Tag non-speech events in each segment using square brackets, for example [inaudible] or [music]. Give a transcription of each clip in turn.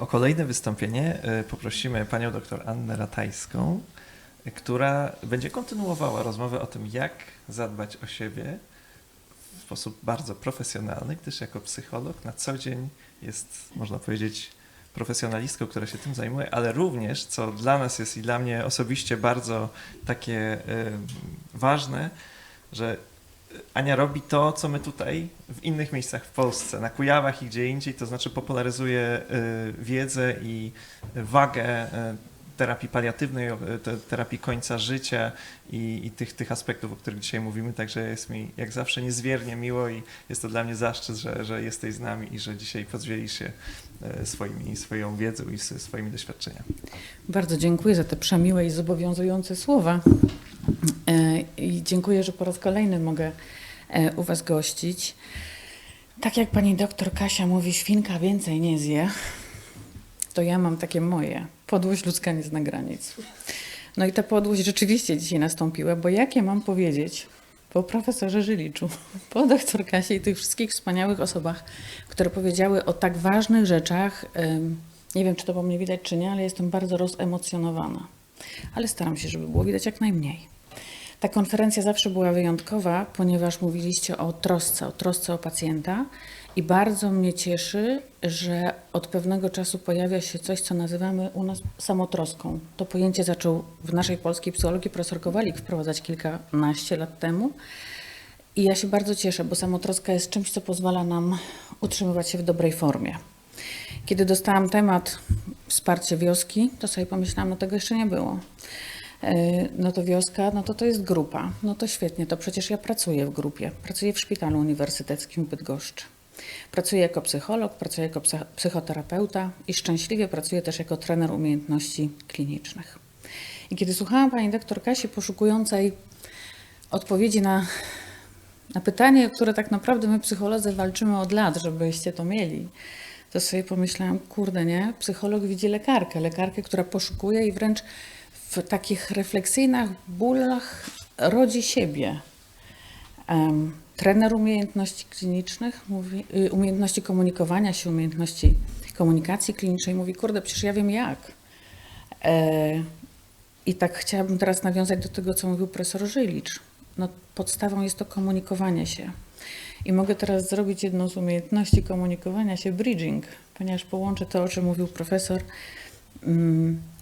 O kolejne wystąpienie e, poprosimy panią doktor Annę Ratajską, e, która będzie kontynuowała rozmowę o tym, jak zadbać o siebie w sposób bardzo profesjonalny, gdyż jako psycholog na co dzień jest, można powiedzieć, profesjonalistką, która się tym zajmuje, ale również, co dla nas jest i dla mnie osobiście bardzo takie e, ważne, że Ania robi to, co my tutaj w innych miejscach w Polsce, na Kujawach i gdzie indziej, to znaczy popularyzuje y, wiedzę i wagę y, terapii paliatywnej, y, terapii końca życia i, i, tych, tych aspektów, o których dzisiaj mówimy. Także jest mi jak zawsze niezwiernie miło i jest to dla mnie zaszczyt, że, że jesteś z nami i że dzisiaj podzielisz się swoimi, swoją wiedzą i swoimi doświadczeniami. Bardzo dziękuję za te przemiłe i zobowiązujące słowa. E, I dziękuję, że po raz kolejny mogę e, u Was gościć. Tak jak pani doktor Kasia mówi, świnka więcej nie zje, to ja mam takie moje. Podłość ludzka nie zna granic. No i ta podłość rzeczywiście dzisiaj nastąpiła, bo jak ja mam powiedzieć po profesorze Żyliczu, [laughs] po doktor Kasie i tych wszystkich wspaniałych osobach, które powiedziały o tak ważnych rzeczach, nie wiem, czy to po mnie widać, czy nie, ale jestem bardzo rozemocjonowana. Ale staram się, żeby było widać jak najmniej. Ta konferencja zawsze była wyjątkowa, ponieważ mówiliście o trosce, o trosce o pacjenta i bardzo mnie cieszy, że od pewnego czasu pojawia się coś, co nazywamy u nas samotroską. To pojęcie zaczął w naszej polskiej psychologii profesor Kowalik wprowadzać kilkanaście lat temu. I ja się bardzo cieszę, bo samotroska jest czymś, co pozwala nam utrzymywać się w dobrej formie. Kiedy dostałam temat wsparcie wioski, to sobie pomyślałam, no tego jeszcze nie było. E, no to wioska, no to to jest grupa. No to świetnie, to przecież ja pracuję w grupie. Pracuję w Szpitalu Uniwersyteckim w Bydgoszczy. Pracuję jako psycholog, pracuję jako psychoterapeuta i szczęśliwie pracuję też jako trener umiejętności klinicznych. I kiedy słuchałam pani doktor Kasi poszukującej odpowiedzi na, na pytanie, które tak naprawdę my psycholodzy walczymy od lat, żebyście to mieli, to sobie pomyślałam, kurde nie, psycholog widzi lekarkę, lekarkę, która poszukuje i wręcz w takich refleksyjnych bólach rodzi siebie. Trener umiejętności klinicznych, mówi, y, umiejętności komunikowania się, umiejętności komunikacji klinicznej mówi, kurde, przecież ja wiem jak. E, I tak chciałabym teraz nawiązać do tego, co mówił profesor Żylicz. No, podstawą jest to komunikowanie się. I mogę teraz zrobić jedną z umiejętności komunikowania się, bridging, ponieważ połączę to, o czym mówił profesor.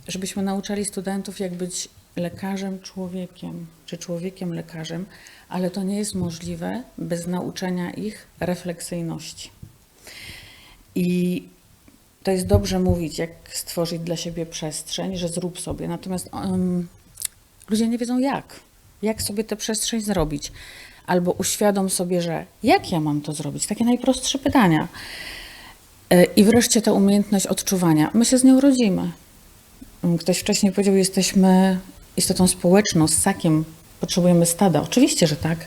Żebyśmy nauczali studentów, jak być lekarzem człowiekiem, czy człowiekiem lekarzem, ale to nie jest możliwe bez nauczenia ich refleksyjności. I to jest dobrze mówić, jak stworzyć dla siebie przestrzeń, że zrób sobie. Natomiast um, ludzie nie wiedzą jak. Jak sobie tę przestrzeń zrobić? Albo uświadom sobie, że jak ja mam to zrobić? Takie najprostsze pytania. E, I wreszcie ta umiejętność odczuwania. My się z nią rodzimy. Ktoś wcześniej powiedział, jesteśmy istotą społeczną, ssakiem, potrzebujemy stada. Oczywiście, że tak.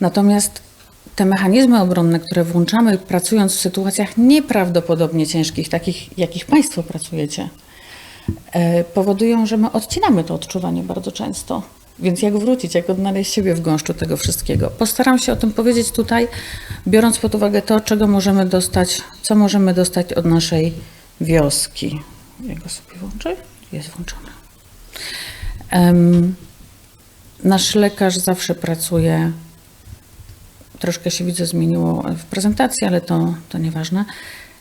Natomiast te mechanizmy obronne, które włączamy pracując w sytuacjach nieprawdopodobnie ciężkich, takich jakich Państwo pracujecie, e, powodują, że my odcinamy to odczuwanie bardzo często. Więc jak wrócić, jak odnaleźć siebie w gąszczu tego wszystkiego? Postaram się o tym powiedzieć tutaj, biorąc pod uwagę to, czego możemy dostać, co możemy dostać od naszej wioski. Ja go sobie włączę jest włączona. Nasz lekarz zawsze pracuje, troszkę się widzę zmieniło w prezentacji, ale to, to nieważne,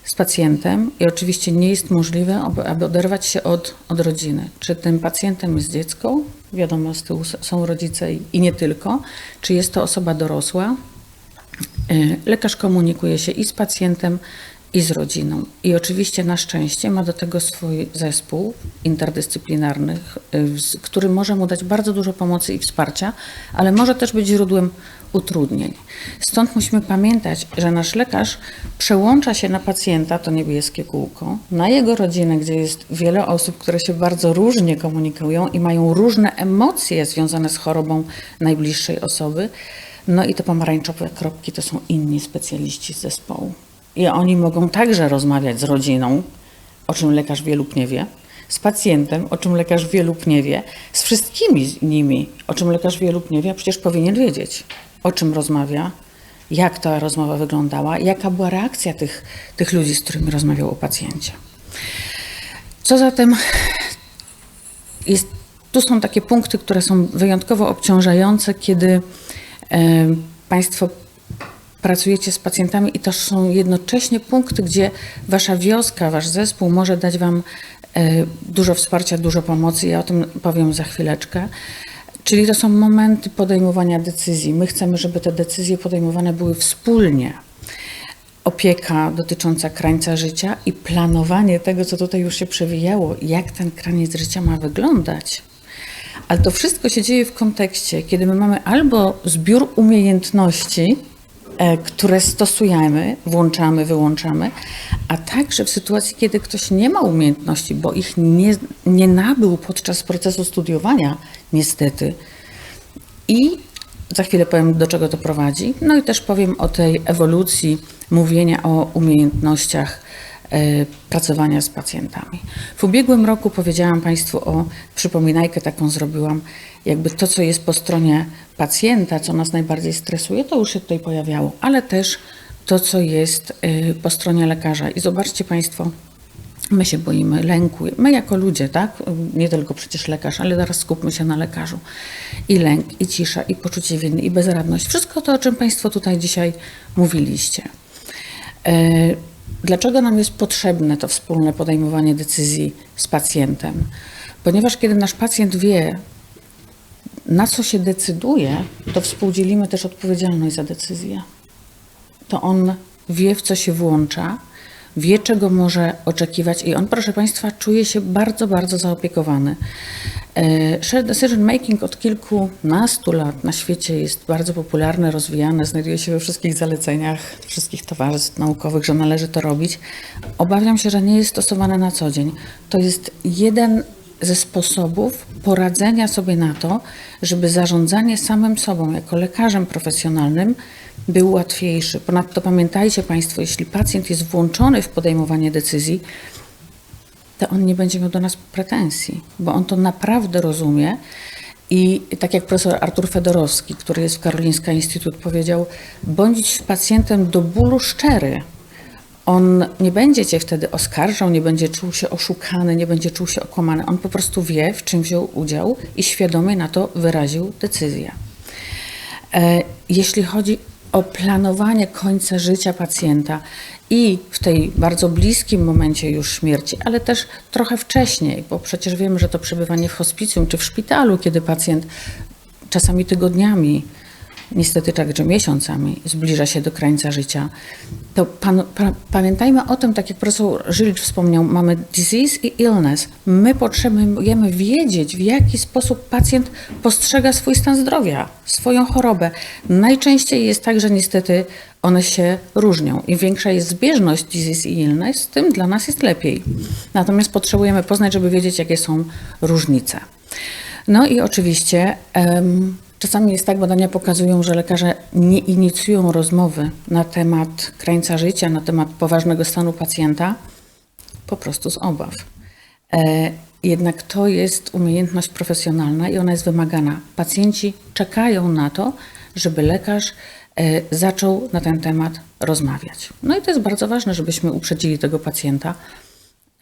z pacjentem i oczywiście nie jest możliwe, aby, oderwać się od, od rodziny. Czy tym pacjentem jest dziecko, wiadomo, z tyłu są rodzice i, i nie tylko, czy jest to osoba dorosła. E, lekarz komunikuje się i z pacjentem, i z rodziną. I oczywiście na szczęście ma do tego swój zespół interdyscyplinarny, y, który może mu dać bardzo dużo pomocy i wsparcia, ale może też być źródłem utrudnień. Stąd musimy pamiętać, że nasz lekarz przełącza się na pacjenta, to niebieskie kółko, na jego rodzinę, gdzie jest wiele osób, które się bardzo różnie komunikują i mają różne emocje związane z chorobą najbliższej osoby. No i te pomarańczowe kropki to są inni specjaliści z zespołu. I oni mogą także rozmawiać z rodziną, o czym lekarz wie lub nie wie, z pacjentem, o czym lekarz wie lub nie wie, z wszystkimi nimi, o czym lekarz wie lub nie wie, a przecież powinien wiedzieć, o czym rozmawia, jak ta rozmowa wyglądała, jaka była reakcja tych, tych ludzi, z którymi rozmawiał o pacjencie. Co zatem jest, tu są takie punkty, które są wyjątkowo obciążające, kiedy e, Państwo pracujecie z pacjentami i to są jednocześnie punkty, gdzie Wasza wioska, Wasz zespół może dać Wam e, dużo wsparcia, dużo pomocy. Ja o tym powiem za chwileczkę. Czyli to są momenty podejmowania decyzji. My chcemy, żeby te decyzje podejmowane były wspólnie. Opieka dotycząca krańca życia i planowanie tego, co tutaj już się przewijało, jak ten kraniec życia ma wyglądać. Ale to wszystko się dzieje w kontekście, kiedy my mamy albo zbiór umiejętności, które stosujemy, włączamy, wyłączamy, a także w sytuacji, kiedy ktoś nie ma umiejętności, bo ich nie, nie nabył podczas procesu studiowania, niestety. I za chwilę powiem, do czego to prowadzi. No i też powiem o tej ewolucji mówienia o umiejętnościach e, pracowania z pacjentami. W ubiegłym roku powiedziałam Państwu o przypominajkę taką zrobiłam, jakby to, co jest po stronie pacjenta, co nas najbardziej stresuje, to już się tutaj pojawiało, ale też to, co jest e, po stronie lekarza. I zobaczcie Państwo, My się boimy lęku. My jako ludzie, tak? Nie tylko przecież lekarz, ale teraz skupmy się na lekarzu. I lęk, i cisza, i poczucie winy, i bezradność. Wszystko to, o czym Państwo tutaj dzisiaj mówiliście. Dlaczego nam jest potrzebne to wspólne podejmowanie decyzji z pacjentem? Ponieważ kiedy nasz pacjent wie, na co się decyduje, to współdzielimy też odpowiedzialność za decyzję to on wie, w co się włącza, wie, czego może oczekiwać i on, proszę Państwa, czuje się bardzo, bardzo zaopiekowany. E, Shared decision making od kilkunastu lat na świecie jest bardzo popularne, rozwijane, znajduje się we wszystkich zaleceniach, wszystkich towarzystw naukowych, że należy to robić. Obawiam się, że nie jest stosowane na co dzień. To jest jeden ze sposobów poradzenia sobie na to, żeby zarządzanie samym sobą jako lekarzem profesjonalnym był łatwiejszy. Ponadto pamiętajcie Państwo, jeśli pacjent jest włączony w podejmowanie decyzji, to on nie będzie miał do nas pretensji, bo on to naprawdę rozumie. I tak jak profesor Artur Fedorowski, który jest w Karolińska Instytut, powiedział, bądź pacjentem do bólu szczery. On nie będzie cię wtedy oskarżał, nie będzie czuł się oszukany, nie będzie czuł się okłamany. On po prostu wie, w czym wziął udział i świadomie na to wyraził decyzję. E, Jeśli chodzi o planowanie końca życia pacjenta i w tej bardzo bliskim momencie już śmierci, ale też trochę wcześniej, bo przecież wiemy, że to przebywanie w hospicjum czy w szpitalu, kiedy pacjent czasami tygodniami, niestety także miesiącami zbliża się do krańca życia, to pan, pa, pamiętajmy o tym, tak jak profesor Żylicz wspomniał, mamy disease i illness. My potrzebujemy wiedzieć, w jaki sposób pacjent postrzega swój stan zdrowia, swoją chorobę. Najczęściej jest tak, że niestety one się różnią. Im większa jest zbieżność disease i illness, tym dla nas jest lepiej. Natomiast potrzebujemy poznać, żeby wiedzieć, jakie są różnice. No i oczywiście em, czasami jest tak, badania pokazują, że lekarze nie inicjują rozmowy na temat krańca życia, na temat poważnego stanu pacjenta, po prostu z obaw. E, jednak to jest umiejętność profesjonalna i ona jest wymagana. Pacjenci czekają na to, żeby lekarz e, zaczął na ten temat rozmawiać. No i to jest bardzo ważne, żebyśmy uprzedzili tego pacjenta,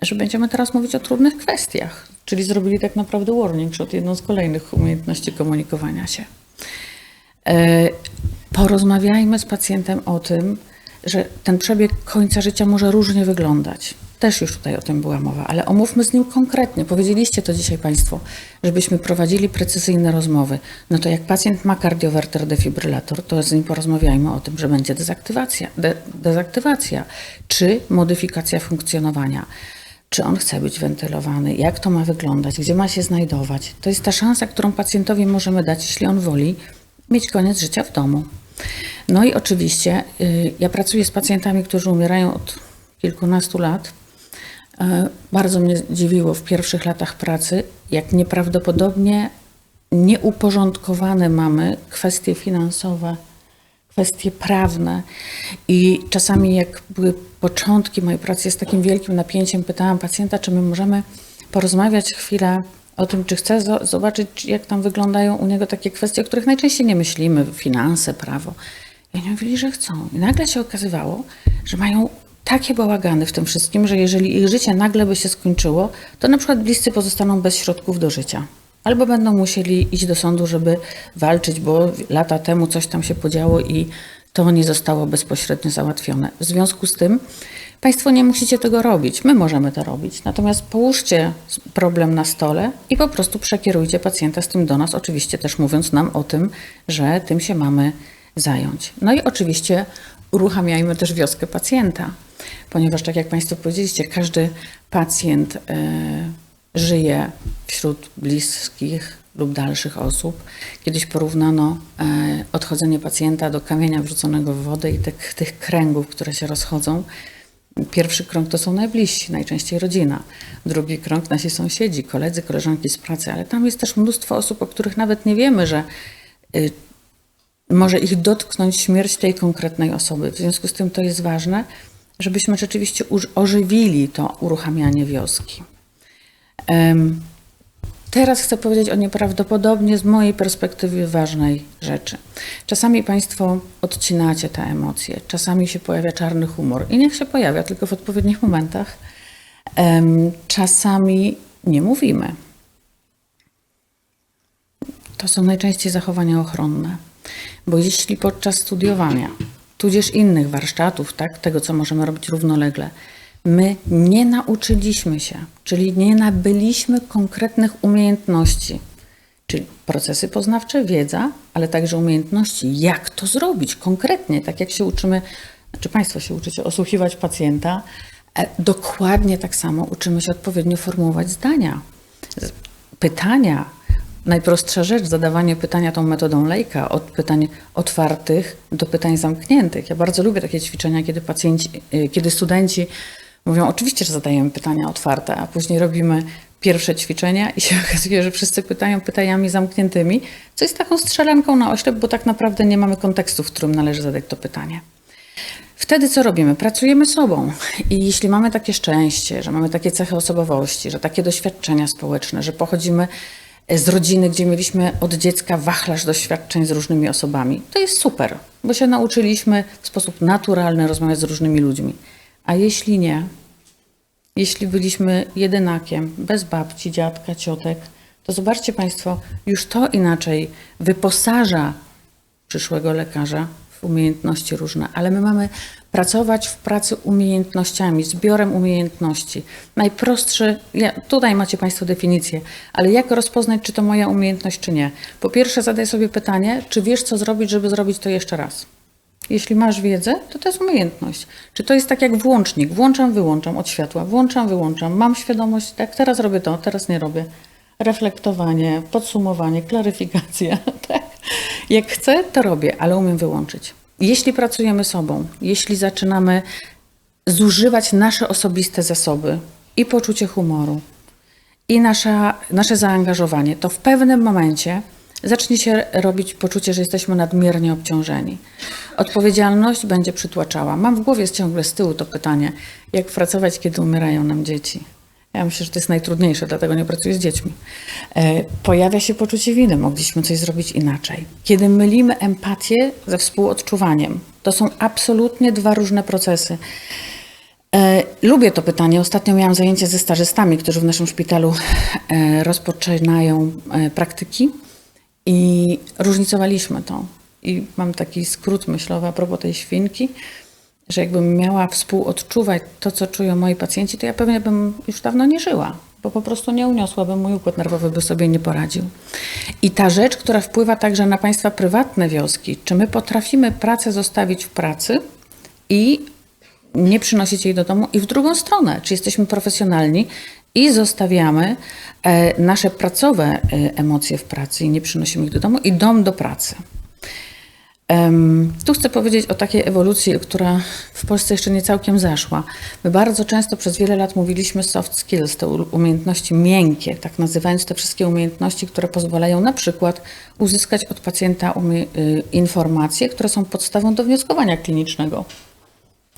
że będziemy teraz mówić o trudnych kwestiach, czyli zrobili tak naprawdę warning shot, jedną z kolejnych umiejętności komunikowania się. E, Porozmawiajmy z pacjentem o tym, że ten przebieg końca życia może różnie wyglądać. Też już tutaj o tym była mowa, ale omówmy z nim konkretnie. Powiedzieliście to dzisiaj Państwo, żebyśmy prowadzili precyzyjne rozmowy. No to jak pacjent ma kardiowerter defibrylator, to z nim porozmawiajmy o tym, że będzie dezaktywacja, de, dezaktywacja czy modyfikacja funkcjonowania. Czy on chce być wentylowany? Jak to ma wyglądać? Gdzie ma się znajdować? To jest ta szansa, którą pacjentowi możemy dać, jeśli on woli mieć koniec życia w domu. No i oczywiście y, ja pracuję z pacjentami, którzy umierają od kilkunastu lat. E, Bardzo mnie dziwiło w pierwszych latach pracy, jak nieprawdopodobnie nieuporządkowane mamy kwestie finansowe, kwestie prawne. I czasami, jak były początki mojej pracy, z takim wielkim napięciem pytałam pacjenta, czy my możemy porozmawiać chwilę o tym, czy chce zo- zobaczyć, jak tam wyglądają u niego takie kwestie, o których najczęściej nie myślimy, finanse, prawo. I oni mówili, że chcą. I nagle się okazywało, że mają takie bałagany w tym wszystkim, że jeżeli ich życie nagle by się skończyło, to na przykład bliscy pozostaną bez środków do życia. Albo będą musieli iść do sądu, żeby walczyć, bo lata temu coś tam się podziało i to nie zostało bezpośrednio załatwione. W związku z tym Państwo nie musicie tego robić, my możemy to robić. Natomiast połóżcie problem na stole i po prostu przekierujcie pacjenta z tym do nas, oczywiście też mówiąc nam o tym, że tym się mamy zająć. No i oczywiście uruchamiajmy też wioskę pacjenta, ponieważ tak jak Państwo powiedzieliście, każdy pacjent e, żyje wśród bliskich lub dalszych osób. Kiedyś porównano e, odchodzenie pacjenta do kamienia wrzuconego w wodę i tych, tych kręgów, które się rozchodzą. Pierwszy krąg to są najbliżsi, najczęściej rodzina. Drugi krąg nasi sąsiedzi, koledzy, koleżanki z pracy, ale tam jest też mnóstwo osób, o których nawet nie wiemy, że y, może ich dotknąć śmierć tej konkretnej osoby. W związku z tym to jest ważne, żebyśmy rzeczywiście ożywili to uruchamianie wioski. Teraz chcę powiedzieć o nieprawdopodobnie z mojej perspektywy ważnej rzeczy. Czasami Państwo odcinacie te emocje, czasami się pojawia czarny humor i niech się pojawia, tylko w odpowiednich momentach. Czasami nie mówimy. To są najczęściej zachowania ochronne, bo jeśli podczas studiowania, tudzież innych warsztatów, tak, tego co możemy robić równolegle, my nie nauczyliśmy się, czyli nie nabyliśmy konkretnych umiejętności, czyli procesy poznawcze, wiedza, ale także umiejętności, jak to zrobić konkretnie, tak jak się uczymy, znaczy Państwo się uczycie osłuchiwać pacjenta, e, dokładnie tak samo uczymy się odpowiednio formułować zdania, pytania. Najprostsza rzecz, zadawanie pytania tą metodą lejka, od pytań otwartych do pytań zamkniętych. Ja bardzo lubię takie ćwiczenia, kiedy pacjenci, y, kiedy studenci mówią, oczywiście, że zadajemy pytania otwarte, a później robimy pierwsze ćwiczenia i się [laughs] okazuje, że wszyscy pytają pytaniami zamkniętymi, co jest taką strzelanką na oślep, bo tak naprawdę nie mamy kontekstu, w którym należy zadać to pytanie. Wtedy co robimy? Pracujemy sobą. I jeśli mamy takie szczęście, że mamy takie cechy osobowości, że takie doświadczenia społeczne, że pochodzimy z rodziny, gdzie mieliśmy od dziecka wachlarz doświadczeń z różnymi osobami, to jest super, bo się nauczyliśmy w sposób naturalny rozmawiać z różnymi ludźmi. A jeśli nie, jeśli byliśmy jedynakiem, bez babci, dziadka, ciotek, to zobaczcie Państwo, już to inaczej wyposaża przyszłego lekarza w umiejętności różne, ale my mamy pracować w pracy umiejętnościami, zbiorem umiejętności. Najprostszy, ja, tutaj macie Państwo definicję, ale jak rozpoznać, czy to moja umiejętność, czy nie? Po pierwsze, zadaj sobie pytanie, czy wiesz, co zrobić, żeby zrobić to jeszcze raz. Jeśli masz wiedzę, to to jest umiejętność. Czy to jest tak jak włącznik? Włączam, wyłączam od światła, włączam, wyłączam. Mam świadomość, tak, teraz robię to, teraz nie robię. Reflektowanie, podsumowanie, klaryfikacja. [laughs] Tak? Jak chcę, to robię, ale umiem wyłączyć. Jeśli pracujemy sobą, jeśli zaczynamy zużywać nasze osobiste zasoby i poczucie humoru, i nasza, nasze zaangażowanie, to w pewnym momencie zacznie się robić poczucie, że jesteśmy nadmiernie obciążeni. Odpowiedzialność będzie przytłaczała. Mam w głowie ciągle z tyłu to pytanie, jak pracować, kiedy umierają nam dzieci. Ja myślę, że to jest najtrudniejsze, dlatego nie pracuję z dziećmi. E, Pojawia się poczucie winy, mogliśmy coś zrobić inaczej. Kiedy mylimy empatię ze współodczuwaniem, to są absolutnie dwa różne procesy. E, Lubię to pytanie. Ostatnio miałam zajęcie ze stażystami, którzy w naszym szpitalu e, rozpoczynają praktyki i różnicowaliśmy to. I mam taki skrót myślowy a propos tej świnki, że jakbym miała współodczuwać to, co czują moi pacjenci, to ja pewnie bym już dawno nie żyła, bo po prostu nie uniosłabym, mój układ nerwowy by sobie nie poradził. I ta rzecz, która wpływa także na Państwa prywatne wioski, czy my potrafimy pracę zostawić w pracy i nie przynosić jej do domu i w drugą stronę, czy jesteśmy profesjonalni i zostawiamy e, nasze pracowe e, emocje w pracy i nie przynosimy ich do domu i dom do pracy. Tu chcę powiedzieć o takiej ewolucji, która w Polsce jeszcze nie całkiem zaszła. My bardzo często przez wiele lat mówiliśmy soft skills, te umiejętności miękkie, tak nazywając te wszystkie umiejętności, które pozwalają na przykład uzyskać od pacjenta y, informacje, które są podstawą do wnioskowania klinicznego.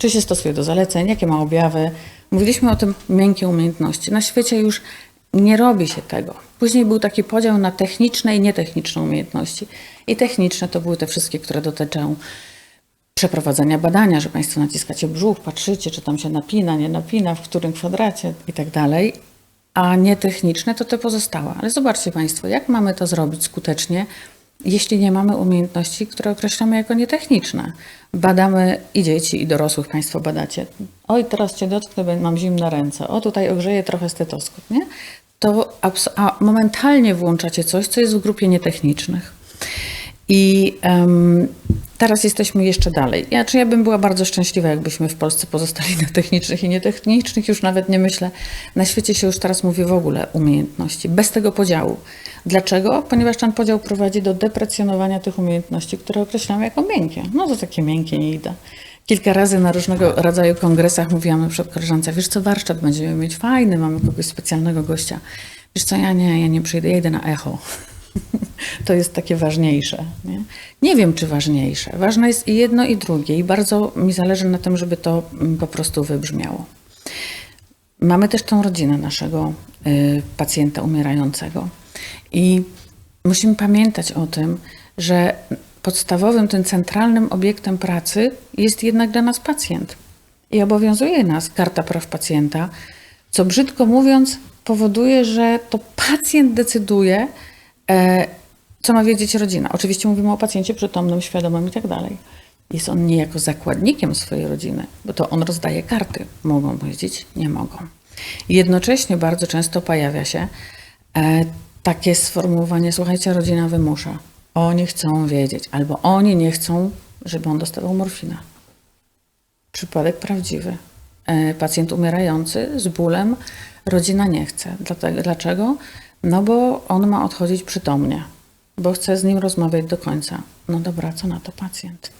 Czy się stosuje do zaleceń, jakie ma objawy. Mówiliśmy o tym miękkie umiejętności. Na świecie już nie robi się tego. Później był taki podział na techniczne i nietechniczne umiejętności. I techniczne to były te wszystkie, które dotyczą przeprowadzenia badania, że Państwo naciskacie brzuch, patrzycie, czy tam się napina, nie napina, w którym kwadracie i tak dalej, a nie techniczne, to te pozostałe. Ale zobaczcie Państwo, jak mamy to zrobić skutecznie, jeśli nie mamy umiejętności, które określamy jako nietechniczne. Badamy i dzieci, i dorosłych Państwo badacie. Oj, teraz Cię dotknę, mam zimne ręce. O, tutaj ogrzeję trochę stetoskop, nie? To a momentalnie włączacie coś, co jest w grupie nietechnicznych. I em, teraz jesteśmy jeszcze dalej. Ja, czy ja bym była bardzo szczęśliwa, jakbyśmy w Polsce pozostali na technicznych i nietechnicznych, już nawet nie myślę. Na świecie się już teraz mówi w ogóle umiejętności, bez tego podziału. Dlaczego? Ponieważ ten podział prowadzi do deprecjonowania tych umiejętności, które określamy jako miękkie. No to takie miękkie nie idę. Kilka razy na różnego rodzaju kongresach mówiłam na przykład koleżance, wiesz co, warsztat będziemy mieć fajny, mamy kogoś specjalnego gościa. Wiesz co, ja nie, ja nie przyjdę, ja idę na echo. [laughs] To jest takie ważniejsze. Nie? nie wiem, czy ważniejsze. Ważne jest i jedno, i drugie. I bardzo mi zależy na tym, żeby to mm, po prostu wybrzmiało. Mamy też tą rodzinę naszego y, pacjenta umierającego. I musimy pamiętać o tym, że podstawowym, tym centralnym obiektem pracy jest jednak dla nas pacjent. I obowiązuje nas karta praw pacjenta, co brzydko mówiąc powoduje, że to pacjent decyduje, e, co ma wiedzieć rodzina. Oczywiście mówimy o pacjencie przytomnym, świadomym i tak dalej. Jest on niejako zakładnikiem swojej rodziny, bo to on rozdaje karty. Mogą powiedzieć, nie mogą. Jednocześnie bardzo często pojawia się e, takie sformułowanie, słuchajcie, rodzina wymusza. Oni chcą wiedzieć, albo oni nie chcą, żeby on dostawał morfinę. Przypadek prawdziwy. E, Pacjent umierający z bólem, rodzina nie chce. Dlatego, dlaczego? No bo on ma odchodzić przytomnie, bo chce z nim rozmawiać do końca. No dobra, co na to pacjent?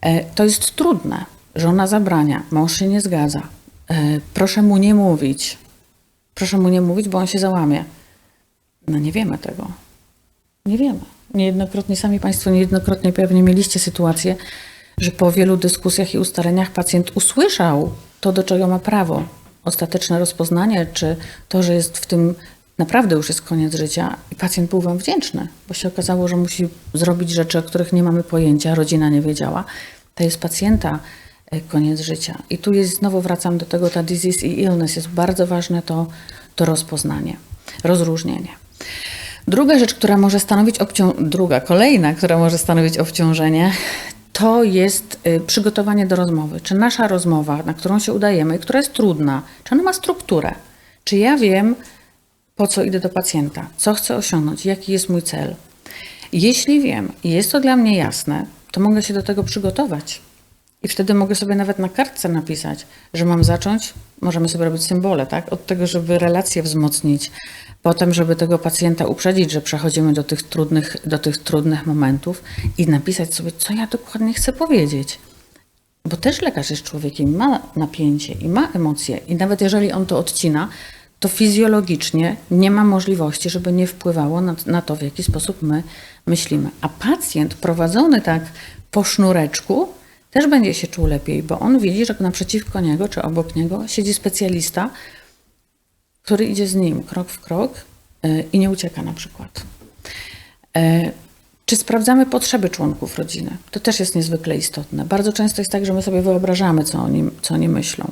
E, To jest trudne. Żona zabrania, mąż się nie zgadza. E, Proszę mu nie mówić. Proszę mu nie mówić, bo on się załamie. No nie wiemy tego. Nie wiemy. Niejednokrotnie, sami Państwo niejednokrotnie pewnie mieliście sytuację, że po wielu dyskusjach i ustaleniach pacjent usłyszał to, do czego ma prawo. Ostateczne rozpoznanie, czy to, że jest w tym naprawdę już jest koniec życia i pacjent był Wam wdzięczny, bo się okazało, że musi zrobić rzeczy, o których nie mamy pojęcia, rodzina nie wiedziała. To jest pacjenta e, koniec życia. I tu jest, znowu wracam do tego, ta disease i illness, jest bardzo ważne to, to rozpoznanie, rozróżnienie. Druga rzecz, która może stanowić obcią- druga, kolejna, która może stanowić obciążenie, to jest y, przygotowanie do rozmowy. Czy nasza rozmowa, na którą się udajemy która jest trudna, czy ona ma strukturę? Czy ja wiem, po co idę do pacjenta, co chcę osiągnąć, jaki jest mój cel? Jeśli wiem i jest to dla mnie jasne, to mogę się do tego przygotować. I wtedy mogę sobie nawet na kartce napisać, że mam zacząć, możemy sobie robić symbole, tak? Od tego, żeby relacje wzmocnić, potem, żeby tego pacjenta uprzedzić, że przechodzimy do tych trudnych, do tych trudnych momentów i napisać sobie, co ja dokładnie chcę powiedzieć. Bo też lekarz jest człowiekiem, ma napięcie i ma emocje, i nawet jeżeli on to odcina, to fizjologicznie nie ma możliwości, żeby nie wpływało na, na to, w jaki sposób my myślimy. A pacjent prowadzony tak po sznureczku też będzie się czuł lepiej, bo on widzi, że naprzeciwko niego czy obok niego siedzi specjalista, który idzie z nim krok w krok y, i nie ucieka na przykład. E, Czy sprawdzamy potrzeby członków rodziny? To też jest niezwykle istotne. Bardzo często jest tak, że my sobie wyobrażamy, co oni, co oni myślą,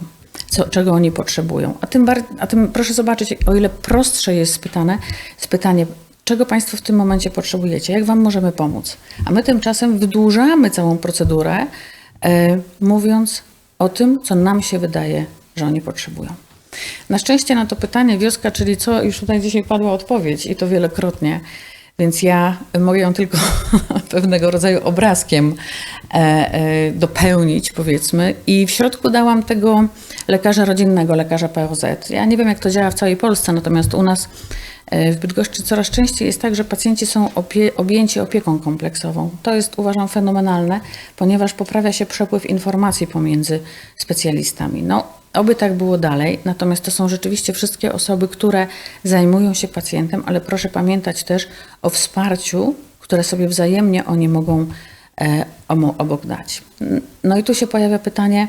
co, czego oni potrzebują. A tym, bar- a tym proszę zobaczyć, o ile prostsze jest pytane, jest pytanie, czego Państwo w tym momencie potrzebujecie, jak Wam możemy pomóc. A my tymczasem wydłużamy całą procedurę, e, mówiąc o tym, co nam się wydaje, że oni potrzebują. Na szczęście na to pytanie wioska, czyli co, już tutaj dzisiaj padła odpowiedź i to wielokrotnie, więc ja mogę ją tylko [laughs] pewnego rodzaju obrazkiem e, e, dopełnić, powiedzmy. I w środku dałam tego lekarza rodzinnego, lekarza POZ. Ja nie wiem, jak to działa w całej Polsce, natomiast u nas e, w Bydgoszczy coraz częściej jest tak, że pacjenci są opie- objęci opieką kompleksową. To jest, uważam, fenomenalne, ponieważ poprawia się przepływ informacji pomiędzy specjalistami. No, Oby tak było dalej, natomiast to są rzeczywiście wszystkie osoby, które zajmują się pacjentem, ale proszę pamiętać też o wsparciu, które sobie wzajemnie oni mogą e, obok dać. No i tu się pojawia pytanie,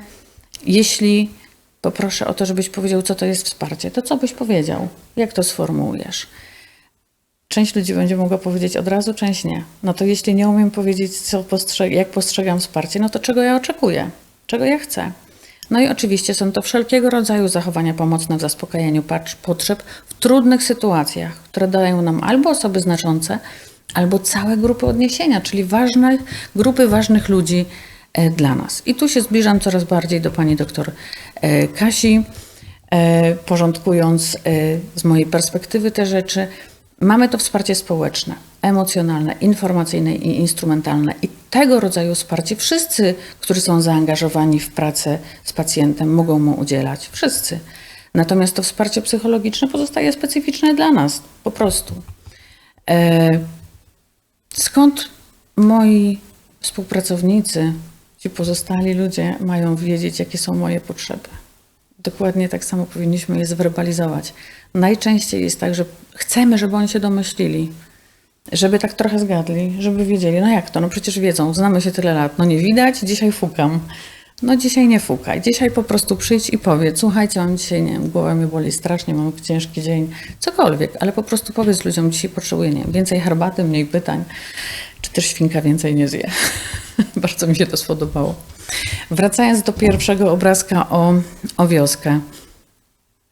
jeśli poproszę o to, żebyś powiedział, co to jest wsparcie, to co byś powiedział? Jak to sformułujesz? część ludzi będzie mogła powiedzieć od razu, część nie. No to jeśli nie umiem powiedzieć, co postrzeg- jak postrzegam wsparcie, no to czego ja oczekuję? Czego ja chcę? No i oczywiście są to wszelkiego rodzaju zachowania pomocne w zaspokajaniu potrzeb w trudnych sytuacjach, które dają nam albo osoby znaczące, albo całe grupy odniesienia, czyli ważne grupy ważnych ludzi e, dla nas. I tu się zbliżam coraz bardziej do pani doktor e, Kasi, e, porządkując z mojej perspektywy te rzeczy. Mamy to wsparcie społeczne, emocjonalne, informacyjne i instrumentalne. I tego rodzaju wsparcie wszyscy, którzy są zaangażowani w pracę z pacjentem, mogą mu udzielać. Wszyscy. Natomiast to wsparcie psychologiczne pozostaje specyficzne dla nas, po prostu. E, Skąd moi współpracownicy, ci pozostali ludzie mają wiedzieć, jakie są moje potrzeby? Dokładnie tak samo powinniśmy je zwerbalizować. Najczęściej jest tak, że chcemy, żeby oni się domyślili, żeby tak trochę zgadli, żeby wiedzieli, no jak to, no przecież wiedzą, znamy się tyle lat, no nie widać, dzisiaj fukam. No dzisiaj nie fukaj, dzisiaj po prostu przyjdź i powiedz, słuchajcie, mam dzisiaj, nie wiem, głowa mnie boli strasznie, mam ciężki dzień, cokolwiek, ale po prostu powiedz ludziom, dzisiaj potrzebuję, nie wiem, więcej herbaty, mniej pytań, czy też świnka więcej nie zje. [laughs] Bardzo mi się to spodobało. Wracając do pierwszego obrazka o, o wioskę.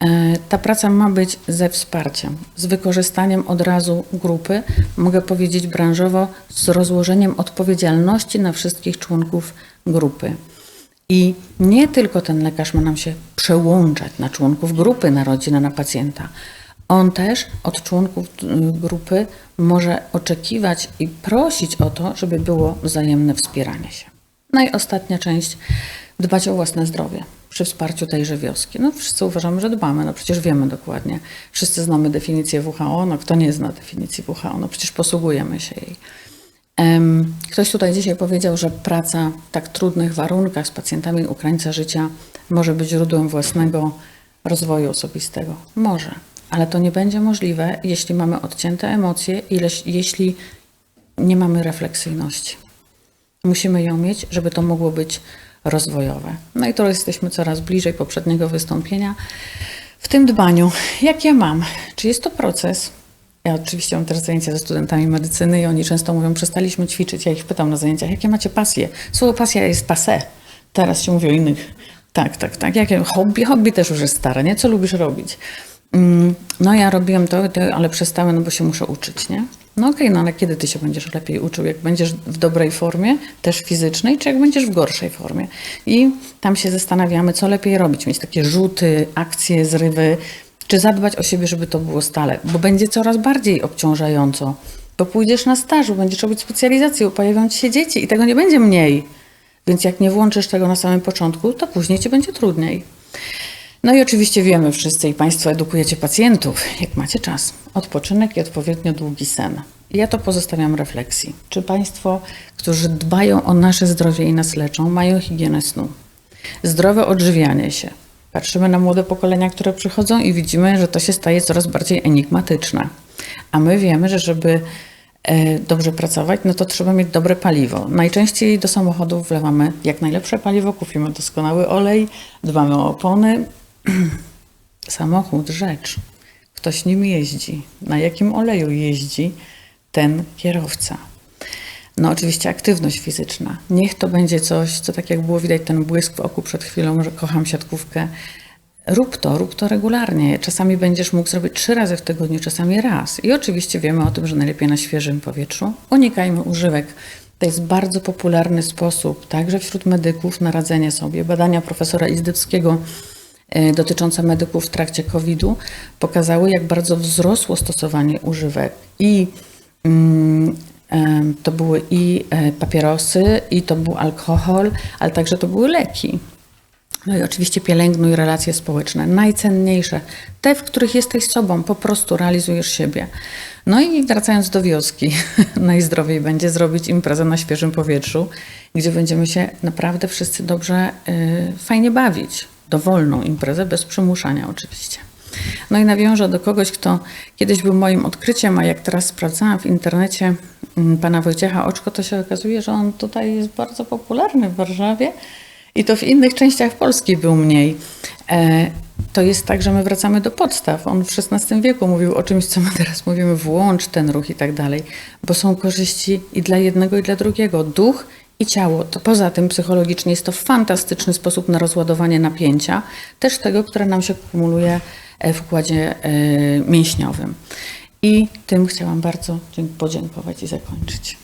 E, Ta praca ma być ze wsparciem, z wykorzystaniem od razu grupy, mogę powiedzieć branżowo, z rozłożeniem odpowiedzialności na wszystkich członków grupy. I nie tylko ten lekarz ma nam się przełączać na członków grupy, na rodzinę, na pacjenta. On też od członków y, grupy może oczekiwać i prosić o to, żeby było wzajemne wspieranie się. No i ostatnia część, dbać o własne zdrowie przy wsparciu tejże wioski. No wszyscy uważamy, że dbamy, no przecież wiemy dokładnie. Wszyscy znamy definicję WHO, no kto nie zna definicji WHO, no przecież posługujemy się jej. Ktoś tutaj dzisiaj powiedział, że praca w tak trudnych warunkach z pacjentami u krańca życia może być źródłem własnego rozwoju osobistego. Może, ale to nie będzie możliwe, jeśli mamy odcięte emocje, ileś, jeśli nie mamy refleksyjności. Musimy ją mieć, żeby to mogło być rozwojowe. No i to jesteśmy coraz bliżej poprzedniego wystąpienia. W tym dbaniu, jak ja mam? Czy jest to proces? Ja oczywiście mam też zajęcia ze studentami medycyny i oni często mówią, przestaliśmy ćwiczyć. Ja ich pytam na zajęciach, jakie macie pasje? Słowo pasja jest passé. Teraz się mówi o innych. Tak, tak, tak. Jakie hobby? Hobby też już jest stare, nie? Co lubisz robić? Mm, No ja robiłem to, to, ale przestałem, no bo się muszę uczyć, nie? No okej, no ale kiedy ty się będziesz lepiej uczył? Jak będziesz w dobrej formie, też fizycznej, czy jak będziesz w gorszej formie? I tam się zastanawiamy, co lepiej robić. Mieć takie rzuty, akcje, zrywy, czy zadbać o siebie, żeby to było stale, bo będzie coraz bardziej obciążająco. Bo pójdziesz na stażu, będziesz robić specjalizację, pojawią ci się dzieci i tego nie będzie mniej. Więc jak nie włączysz tego na samym początku, to później ci będzie trudniej. No i oczywiście wiemy wszyscy i Państwo edukujecie pacjentów, jak macie czas. Odpoczynek i odpowiednio długi sen. Ja to pozostawiam refleksji. Czy Państwo, którzy dbają o nasze zdrowie i nas leczą, mają higienę snu? Zdrowe odżywianie się. Patrzymy na młode pokolenia, które przychodzą i widzimy, że to się staje coraz bardziej enigmatyczne. A my wiemy, że żeby e, dobrze pracować, no to trzeba mieć dobre paliwo. Najczęściej do samochodów wlewamy jak najlepsze paliwo, kupimy doskonały olej, dbamy o opony. [clears throat] Samochód, rzecz. Ktoś nim jeździ. Na jakim oleju jeździ ten kierowca? No oczywiście aktywność fizyczna. Niech to będzie coś, co tak jak było widać ten błysk w oku przed chwilą, że kocham siatkówkę. Rób to, rób to regularnie. Czasami będziesz mógł zrobić trzy razy w tygodniu, czasami raz. I oczywiście wiemy o tym, że najlepiej na świeżym powietrzu. Unikajmy używek. To jest bardzo popularny sposób, także wśród medyków, na radzenie sobie. Badania profesora Izdybskiego e, dotyczące medyków w trakcie COVID-u pokazały, jak bardzo wzrosło stosowanie używek. I mm, em, to były i e, papierosy, i to był alkohol, ale także to były leki. No i oczywiście pielęgnuj relacje społeczne, najcenniejsze, te, w których jesteś sobą, po prostu realizujesz siebie. No i wracając do wioski, [laughs] najzdrowiej będzie zrobić imprezę na świeżym powietrzu, gdzie będziemy się naprawdę wszyscy dobrze, fajnie bawić. Dowolną imprezę, bez przymuszania oczywiście. No i nawiążę do kogoś, kto kiedyś był moim odkryciem, a jak teraz sprawdzałam w internecie mm, pana Wojciecha Oczko, to się okazuje, że on tutaj jest bardzo popularny w Warszawie i to w innych częściach Polski był mniej. E, to jest tak, że my wracamy do podstaw. On w XVI wieku mówił o czymś, co my teraz mówimy, włącz ten ruch i tak dalej, bo są korzyści i dla jednego, i dla drugiego. Duch i ciało. To poza tym psychologicznie jest to fantastyczny sposób na rozładowanie napięcia, też tego, które nam się kumuluje e, w układzie e, mięśniowym. I tym chciałam bardzo dzięk- podziękować i zakończyć.